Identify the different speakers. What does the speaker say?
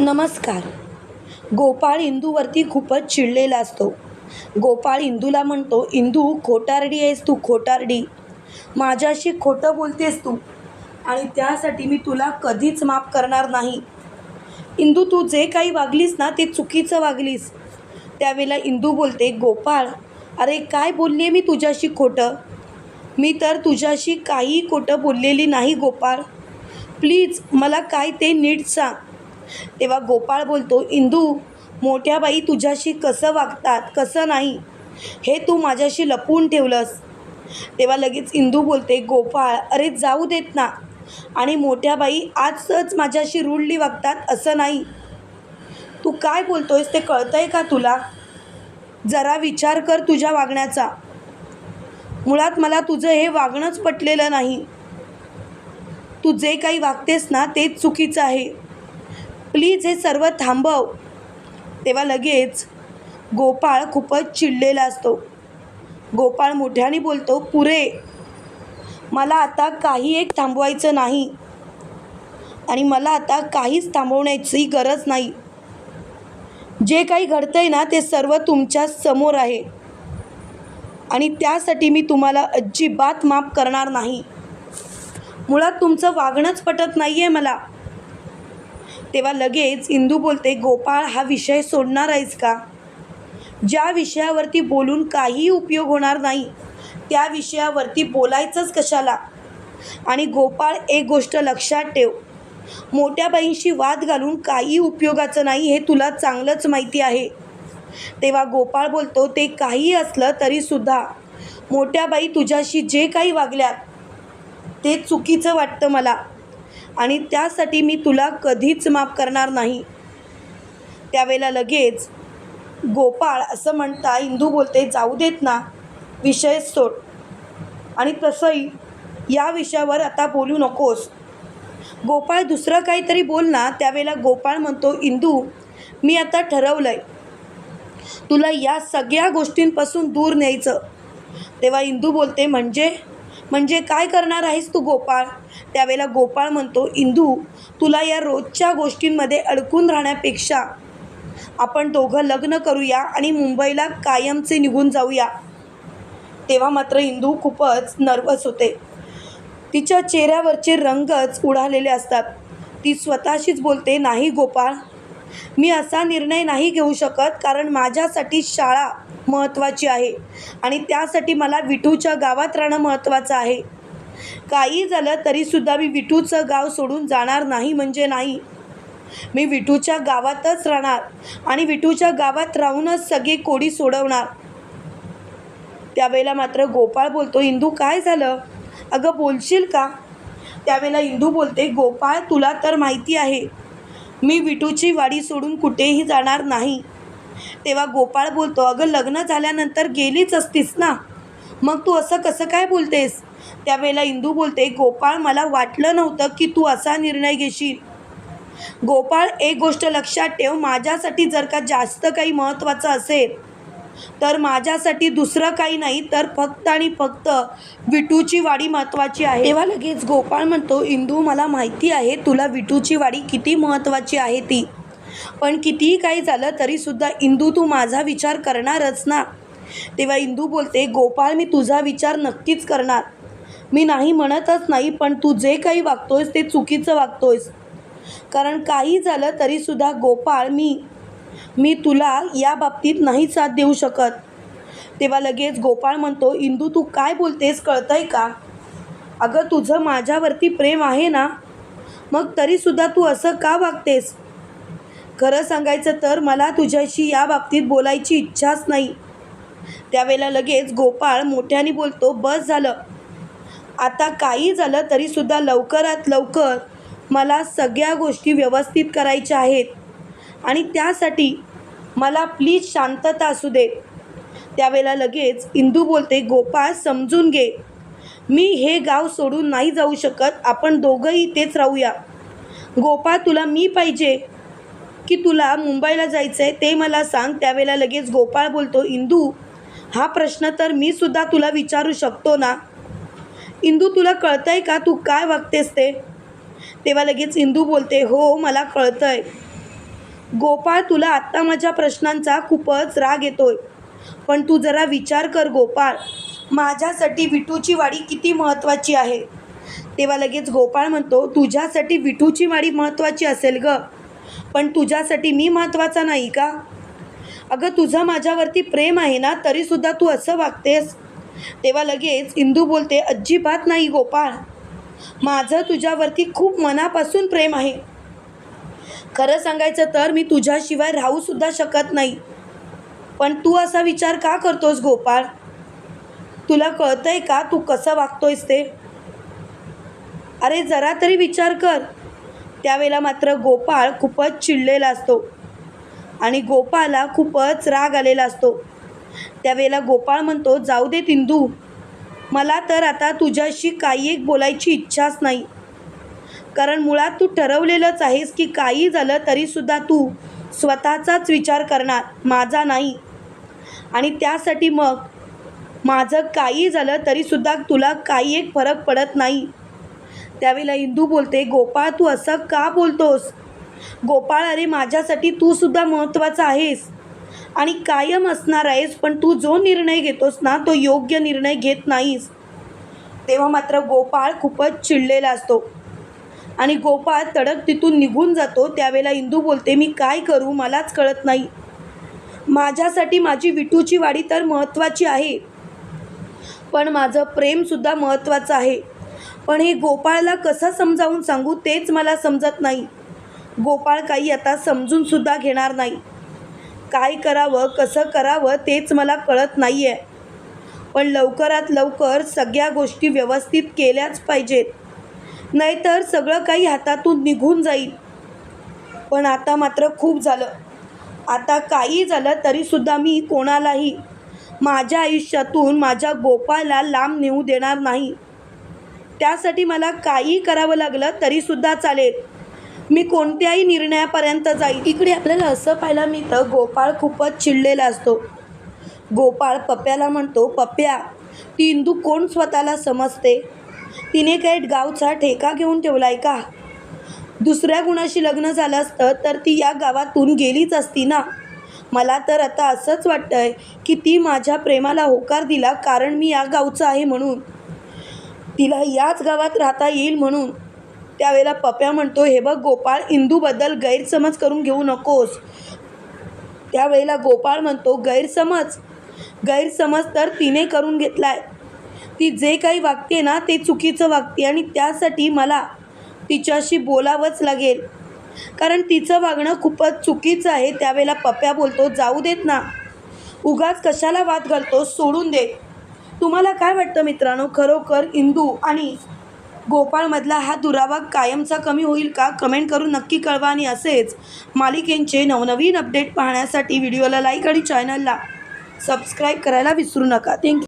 Speaker 1: नमस्कार. गोपाळ इंदूवरती खूपच चिडलेला असतो. गोपाळ इंदूला म्हणतो इंदू खोटारडी आहेस तू खोटारडी. माझ्याशी खोटं बोलतेस तू आणि त्यासाठी मी तुला कधीच माफ करणार नाही. इंदू तू जे काही वागलीस ना ते चुकीचं वागलीस. त्यावेळेला इंदू बोलते गोपाळ अरे काय बोलली आहे मी तुझ्याशी खोटं? मी तर तुझ्याशी काही खोटं बोललेली नाही गोपाळ. प्लीज मला काय ते नीट सांग. तेव्हा गोपाळ बोलतो इंदू मोठ्या बाई तुझ्याशी कसं वागतात कसं नाही? हे तू माझ्याशी लपवून ठेवलंस. तेव्हा लगेच इंदू बोलते गोपाळ अरे जाऊ देत ना. आणि मोठ्या बाई आजच माझ्याशी रूढली वागतात असं नाही. तू काय बोलतोयस ते कळतंय का तुला? जरा विचार कर तुझ्या वागण्याचा. मुळात मला तुझं हे वागणंच पटलेलं नाही. तू जे काही वागतेस ना तेच चुकीचं आहे. प्लीज हे सर्व थांबव तेव्हा लगेच गोपाळ खूपच चिडलेला असतो. गोपाळ मोठ्याने बोलतो पुरे मला आता काही एक थांबवायचं नाही आणि मला आता काहीच थांबवण्याची गरज नाही. जे काही घडतंय ना ते सर्व तुमच्यासमोर आहे आणि त्यासाठी मी तुम्हाला अजिबात माफ करणार नाही. मुळात तुमचं वागणंच पटत नाही आहे मला. तेव्हा लगेच इंदू बोलते गोपाळ हा विषय सोडणार आहेस का? ज्या विषयावरती बोलून काही उपयोग होणार नाही त्या विषयावरती बोलायचंच कशाला? आणि गोपाळ एक गोष्ट लक्षात ठेव मोठ्या बाईंशी वाद घालून काही उपयोगाचं नाही हे तुला चांगलंच माहिती आहे. तेव्हा गोपाळ बोलतो ते काही असलं तरीसुद्धा मोठ्या बाई तुझ्याशी जे काही वागल्यात ते चुकीचं वाटतं मला. आणि त्यासाठी मी तुला कधीच माफ करणार नाही. त्यावेळेला लगेच गोपाळ असं म्हणता इंदू बोलते जाऊ देत ना विषय सोड. आणि तसंही या विषयावर आता बोलू नकोस. गोपाळ दुसरं काहीतरी बोल ना त्यावेळेला गोपाळ म्हणतो इंदू मी आता ठरवलं आहे तुला या सगळ्या गोष्टींपासून दूर न्यायचं. तेव्हा इंदू बोलते म्हणजे? म्हणजे काय करणार आहेस तू गोपाळ? त्यावेळेला गोपाळ म्हणतो इंदू तुला या रोजच्या गोष्टींमध्ये अडकून राहण्यापेक्षा आपण दोघं लग्न करूया आणि मुंबईला कायमचे निघून जाऊया. तेव्हा मात्र इंदू खूपच नर्वस होते. तिच्या चेहऱ्यावरचे रंगच उडालेले असतात. ती स्वतःशीच बोलते नाही गोपाळ मी असा निर्णय नाही घेऊ शकत कारण माझ्यासाठी शाळा महत्त्वाची आहे. आणि त्यासाठी मला विठूच्या गावात राहणं महत्त्वाचं आहे. काही झालं तरीसुद्धा मी विठूचं गाव सोडून जाणार नाही म्हणजे नाही. मी विठूच्या गावातच राहणार आणि विठूच्या गावात राहूनच सगळी कोडी सोडवणार. त्यावेळेला मात्र गोपाळ बोलतो इंदू काय झालं? अगं बोलशील का? त्यावेळेला इंदू बोलते गोपाळ तुला तर माहिती आहे. मी विटूची वाडी सोडून कुठेही जाणार नाही. तेव्हा गोपाळ बोलतो अगं लग्न झाल्यानंतर गेलीच असतीस ना? मग तू असं कसं काय बोलतेस? त्यावेळेला इंदू बोलते गोपाळ मला वाटलं नव्हतं की तू असा निर्णय घेशील. गोपाळ एक गोष्ट लक्षात ठेव माझ्यासाठी जर का जास्त काही महत्त्वाचं असेल तर माझ्यासाठी दुसरं काही नाही तर फक्त आणि फक्त विटूची वाडी महत्त्वाची आहे. तेव्हा लगेच गोपाळ म्हणतो इंदू मला माहिती आहे तुला विटूची वाडी किती महत्त्वाची आहे ती. पण कितीही काही झालं तरीसुद्धा इंदू तू माझा विचार करणारच ना. तेव्हा इंदू बोलते गोपाळ मी तुझा विचार नक्कीच करणार. मी नाही म्हणतच नाही पण तू जे काही वागतोयस ते चुकीचं वागतोयस. कारण काही झालं तरीसुद्धा गोपाळ मी मी तुला या बाबतीत नाही साथ देऊ शकत. तेव्हा लगेच गोपाळ म्हणतो इंदू तू काय बोलतेस कळतंय का? अगं तुझं माझ्यावरती प्रेम आहे ना? मग तरीसुद्धा तू असं का वागतेस? खरं सांगायचं तर मला तुझ्याशी या बाबतीत बोलायची इच्छाच नाही. त्यावेळेला लगेच गोपाळ मोठ्याने बोलतो बस झालं. आता काही झालं तरीसुद्धा लवकरात लवकर मला सगळ्या गोष्टी व्यवस्थित करायच्या आहेत आणि त्यासाठी मला प्लीज शांतता असू दे. त्यावेळेला लगेच इंदू बोलते गोपाळ समजून घे. मी हे गाव सोडून नाही जाऊ शकत. आपण दोघंही इथेच राहूया. गोपाळ तुला मी पाहिजे. की तुला मुंबईला जायचं आहे ते मला सांग त्यावेळेला लगेच गोपाळ बोलतो इंदू हा प्रश्न तर मी सुद्धा तुला विचारू शकतो ना? इंदू तुला कळतंय का तू काय वागतेस ते? तेव्हा लगेच इंदू बोलते हो मला कळतंय. गोपाळ तुला आत्ता माझ्या प्रश्नांचा खूपच राग येतोय. पण तू जरा विचार कर गोपाळ. माझ्यासाठी विठूची वाडी किती महत्त्वाची आहे? तेव्हा लगेच गोपाळ म्हणतो तुझ्यासाठी विठूची वाडी महत्त्वाची असेल ग. पण तुझ्यासाठी मी महत्त्वाचा नाही का? अगं तुझं माझ्यावरती प्रेम आहे ना तरीसुद्धा तू असं वागतेस. तेव्हा लगेच इंदू बोलते अजिबात नाही गोपाळ. माझं तुझ्यावरती खूप मनापासून प्रेम आहे. खरं सांगायचं तर मी तुझ्याशिवाय राहूसुद्धा शकत नाही. पण तू असा विचार का करतोस गोपाळ? तुला कळतंय का तू कसं वागतोयस ते? अरे जरा तरी विचार कर. त्यावेळेला मात्र गोपाळ खूपच चिडलेला असतो. आणि गोपाळला खूपच राग आलेला असतो. त्यावेळेला गोपाळ म्हणतो जाऊ दे तिंदू मला तर आता तुझ्याशी काही एक बोलायची इच्छाच नाही. कारण मुळात तू ठरवलेलंच आहेस की काही झालं तरीसुद्धा तू स्वतःचाच विचार करणार माझा नाही. आणि त्यासाठी मग माझं काही झालं तरीसुद्धा तुला काही एक फरक पडत नाही. त्यावेळेला इंदू बोलते गोपाळ तू असं का बोलतोस? गोपाळ अरे माझ्यासाठी तू सुद्धा महत्त्वाचा आहेस आणि कायम असणार आहेस पण तू जो निर्णय घेतोस ना तो योग्य निर्णय घेत नाहीस. तेव्हा मात्र गोपाळ खूपच चिडलेला असतो. आणि गोपाळ तडक तिथून निघून जातो. त्यावेळेला इंदू बोलते मी काय करू? मलाच कळत नाही. माझ्यासाठी माझी विठूची वाडी तर महत्त्वाची आहे पण माझं प्रेमसुद्धा महत्त्वाचं आहे. पण हे गोपाळला कसं समजावून सांगू तेच मला समजत नाही. गोपाळ काही आता समजूनसुद्धा घेणार नाही. काय करावं कसं करावं तेच मला कळत नाही आहे पण लवकरात लवकर सगळ्या गोष्टी व्यवस्थित केल्याच पाहिजेत. नाहीतर सगळं काही हातातून निघून जाईल. पण आता मात्र खूप झालं. आता काही झालं तरीसुद्धा मी कोणालाही माझ्या आयुष्यातून माझ्या गोपाळला लांब नेऊ देणार नाही. त्यासाठी मला काही करावं लागलं तरीसुद्धा चालेल. मी कोणत्याही निर्णयापर्यंत जाईल. इकडे आपल्याला असं पाहायला मिळतं गोपाळ खूपच चिडलेला असतो. गोपाळ पप्प्याला म्हणतो पप्प्या ती इंदू कोण स्वतःला समजते? तिने काही गावचा ठेका घेऊन ठेवला आहे का? दुसऱ्या गुणाशी लग्न झालं असतं तर ती या गावातून गेलीच असती ना? मला तर आता असंच वाटतंय की ती माझ्या प्रेमाला होकार दिला कारण मी या गावचं आहे म्हणून. तिला याच गावात राहता येईल म्हणून. त्यावेळेला पप्या म्हणतो हे बघ गोपाळ इंदूबद्दल गैरसमज करून घेऊ नकोस. त्यावेळेला गोपाळ म्हणतो गैरसमज? गैरसमज तर तिने करून घेतलाय. ती जे काही वागते ना ते चुकीचं वागते आणि त्यासाठी मला तिच्याशी बोलावंच लागेल. कारण तिचं वागणं खूपच चुकीचं आहे. त्यावेळेला पप्या बोलतो जाऊ देत ना. उगाच कशाला वाद घालतो सोडून दे. तुम्हाला काय वाटतं मित्रांनो? खरोखर इंदू आणि गोपाळमधला हा दुरावा कायमचा कमी होईल का? कमेंट करून नक्की कळवा आणि असेच मालिकेंचे नवनवीन अपडेट पाहण्यासाठी व्हिडिओला लाईक आणि चॅनलला सबस्क्राईब करायला विसरू नका. थँक्यू